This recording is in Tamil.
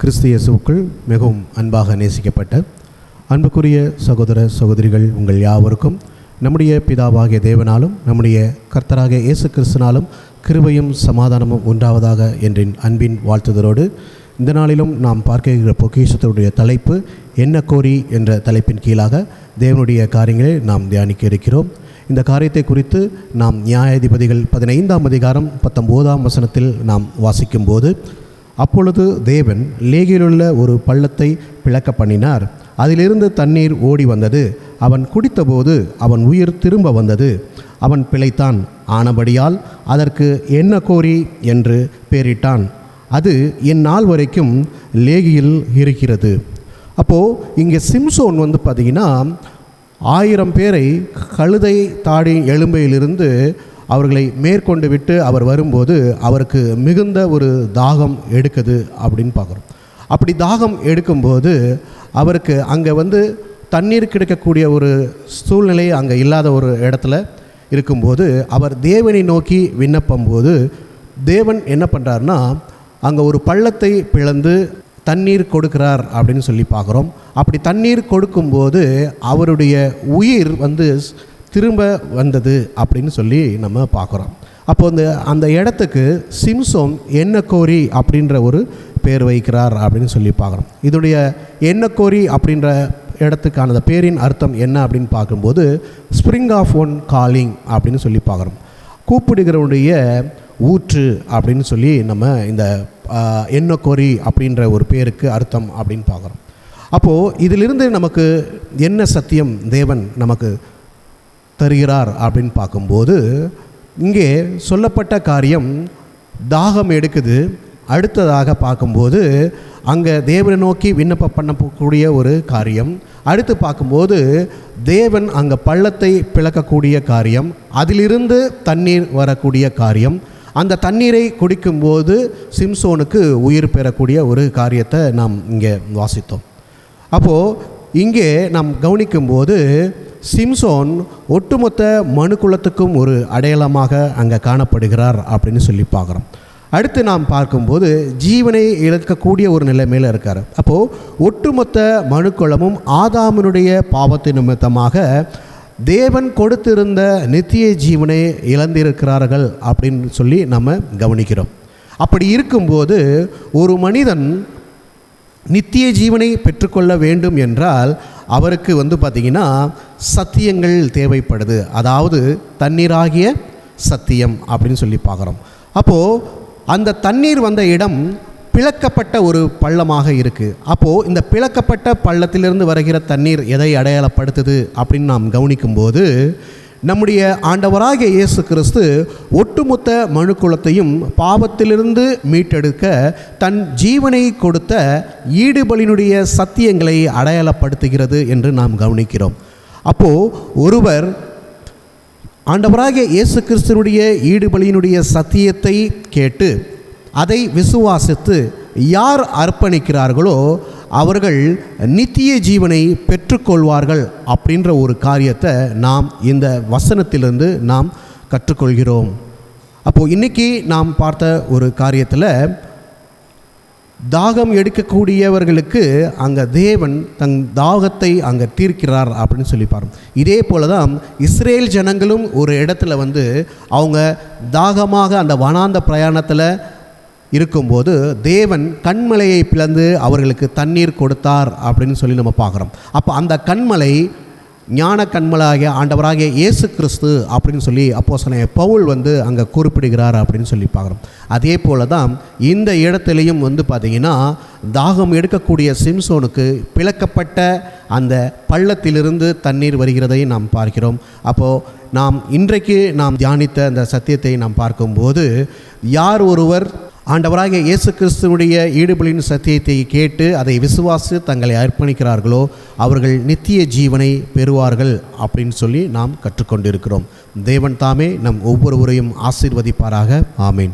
கிறிஸ்து இயேசுக்குள் மிகவும் அன்பாக நேசிக்கப்பட்ட அன்புக்குரிய சகோதர சகோதரிகள் உங்கள் யாவருக்கும் நம்முடைய பிதாவாகிய தேவனாலும் நம்முடைய கர்த்தராகிய இயேசு கிறிஸ்தனாலும் கிருபையும் சமாதானமும் உண்டாவதாக என்றின் அன்பின் வாழ்த்துதலோடு இந்த நாளிலும் நாம் பார்க்கிற பொக்கிஷத்தினுடைய தலைப்பு என்ன கோரி என்ற தலைப்பின் கீழாக தேவனுடைய காரியங்களை நாம் தியானிக்க இருக்கிறோம். இந்த காரியத்தை குறித்து நாம் நியாயாதிபதிகள் பதினைந்தாம் அதிகாரம் பத்தொம்போதாம் வசனத்தில் நாம் வாசிக்கும்போது அப்பொழுது தேவன் லேகிலுள்ள ஒரு பள்ளத்தை பிளக்க பண்ணினார். அதிலிருந்து தண்ணீர் ஓடி வந்தது. அவன் குடித்தபோது அவன் உயிர் திரும்ப வந்தது. அவன் பிழைத்தான். ஆனபடியால் அதற்கு என்ன கோரி என்று பெயரிட்டான் அது என் நாள் வரைக்கும் லேகியில் இருக்கிறது. அப்போது இங்கே சிம்சோன் வந்து பார்த்திங்கன்னா ஆயிரம் பேரை கழுதை தாடி எலும்பையிலிருந்து அவர்களை மேற்கொண்டு விட்டு அவர் வரும்போது அவருக்கு மிகுந்த ஒரு தாகம் எடுக்குது அப்படின்னு பார்க்குறோம். அப்படி தாகம் எடுக்கும்போது அவருக்கு அங்கே வந்து தண்ணீர் கிடைக்கக்கூடிய ஒரு சூழ்நிலை அங்கே இல்லாத ஒரு இடத்துல இருக்கும்போது அவர் தேவனை நோக்கி விண்ணப்பம்போது தேவன் என்ன பண்ணுறாருனா அங்கே ஒரு பள்ளத்தை பிளந்து தண்ணீர் கொடுக்கிறார் அப்படின்னு சொல்லி பார்க்குறோம். அப்படி தண்ணீர் கொடுக்கும்போது அவருடைய உயிர் வந்து திரும்ப வந்தது அப்படின்னு சொல்லி நம்ம பார்க்குறோம். அப்போ அந்த அந்த இடத்துக்கு சிம்சோன் என்ன கோரி அப்படின்ற ஒரு பேர் வைக்கிறார் அப்படின்னு சொல்லி பார்க்குறோம். இதோடைய என்ன கோரி அப்படின்ற இடத்துக்கான அந்த பேரின் அர்த்தம் என்ன அப்படின்னு பார்க்கும்போது ஸ்ப்ரிங் ஆஃப் ஒன் காலிங் அப்படின்னு சொல்லி பார்க்குறோம். கூப்பிடுகிறவனுடைய ஊற்று அப்படின்னு சொல்லி நம்ம இந்த என்ன கோரி அப்படின்ற ஒரு பேருக்கு அர்த்தம் அப்படின்னு பார்க்குறோம். அப்போது இதிலிருந்து நமக்கு என்ன சத்தியம் தேவன் நமக்கு தருகிறார் அப்படின்னு பார்க்கும்போது இங்கே சொல்லப்பட்ட காரியம் தாகம் எடுக்குது. அடுத்ததாக பார்க்கும்போது அங்கே தேவனை நோக்கி விண்ணப்பம் பண்ணக்கூடிய ஒரு காரியம். அடுத்து பார்க்கும்போது தேவன் அங்கே பள்ளத்தை பிளக்கக்கூடிய காரியம். அதிலிருந்து தண்ணீர் வரக்கூடிய காரியம். அந்த தண்ணீரை குடிக்கும்போது சிம்சோனுக்கு உயிர் பெறக்கூடிய ஒரு காரியத்தை நாம் இங்கே வாசித்தோம். அப்போது இங்கே நாம் கவனிக்கும்போது சிம்சோன் ஒட்டுமொத்த மனுக்குலத்துக்கும் ஒரு அடையாளமாக அங்கே காணப்படுகிறார் அப்படின்னு சொல்லி பார்க்குறோம். அடுத்து நாம் பார்க்கும்போது ஜீவனை இழக்கக்கூடிய ஒரு நிலைமையில் இருக்கார். அப்போது ஒட்டுமொத்த மனுக்குளமும் ஆதாமனுடைய பாவத்தை நிமித்தமாக தேவன் கொடுத்திருந்த நித்திய ஜீவனை இழந்திருக்கிறார்கள் அப்படின்னு சொல்லி நம்ம கவனிக்கிறோம். அப்படி இருக்கும்போது ஒரு மனிதன் நித்திய ஜீவனை பெற்றுக்கொள்ள வேண்டும் என்றால் அவருக்கு வந்து பார்த்திங்கன்னா சத்தியங்கள் தேவைப்படுது. அதாவது தண்ணீராகிய சத்தியம் அப்படின்னு சொல்லி பார்க்குறோம். அப்போது அந்த தண்ணீர் வந்த இடம் பிளக்கப்பட்ட ஒரு பள்ளமாக இருக்குது அப்போது இந்த பிளக்கப்பட்ட பள்ளத்திலிருந்து வருகிற தண்ணீர் எதை அடையாளப்படுத்துது அப்படின்னு நாம் கவனிக்கும்போது நம்முடைய ஆண்டவராகிய இயேசு கிறிஸ்து ஒட்டுமொத்த மனுக்குலத்தையும் பாவத்திலிருந்து மீட்டெடுக்க தன் ஜீவனை கொடுத்த ஈடுபலினுடைய சத்தியங்களை அடையாளப்படுத்துகிறது என்று நாம் கவனிக்கிறோம். அப்போது ஒருவர் ஆண்டவராகிய இயேசு கிறிஸ்துனுடைய ஈடுபலியினுடைய சத்தியத்தை கேட்டு அதை விசுவாசித்து யார் அர்ப்பணிக்கிறார்களோ அவர்கள் நித்திய ஜீவனை பெற்றுக்கொள்வார்கள் அப்படின்ற ஒரு காரியத்தை நாம் இந்த வசனத்திலிருந்து நாம் கற்றுக்கொள்கிறோம். அப்போது இன்றைக்கி நாம் பார்த்த ஒரு காரியத்தில் தாகம் எடுக்கக்கூடியவர்களுக்கு அங்கே தேவன் தன் தாகத்தை அங்கே தீர்க்கிறார் அப்படின்னு சொல்லி பாருங்க. இதே போல தான் இஸ்ரேல் ஜனங்களும் ஒரு இடத்துல வந்து அவங்க தாகமாக அந்த வனாந்த பிரயாணத்தில் இருக்கும்போது தேவன் கண்மலையை பிளந்து அவர்களுக்கு தண்ணீர் கொடுத்தார் அப்படின்னு சொல்லி நம்ம பார்க்குறோம். அப்போ அந்த கண்மலை ஞான கண்மலாகிய ஆண்டவராகிய இயேசு கிறிஸ்து அப்படின்னு சொல்லி அப்போ பவுல் வந்து அங்கே குறிப்பிடுகிறார் அப்படின்னு சொல்லி பார்க்குறோம். அதே போல தான் இந்த இடத்துலையும் வந்து பார்த்திங்கன்னா தாகம் எடுக்கக்கூடிய சிம்சோனுக்கு பிளக்கப்பட்ட அந்த பள்ளத்திலிருந்து தண்ணீர் வருகிறதை நாம் பார்க்கிறோம். அப்போது நாம் இன்றைக்கு நாம் தியானித்த அந்த சத்தியத்தை நாம் பார்க்கும்போது யார் ஒருவர் ஆண்டவராக இயேசு கிறிஸ்துவனுடைய ஈடுபலின் சத்தியத்தை கேட்டு அதை விசுவாசி தங்களை அர்ப்பணிக்கிறார்களோ அவர்கள் நித்திய ஜீவனை பெறுவார்கள் அப்படின்னு சொல்லி நாம் கற்றுக்கொண்டிருக்கிறோம். தேவன் தாமே நம் ஒவ்வொருவரையும் ஆசீர்வதிப்பாராக. ஆமேன்.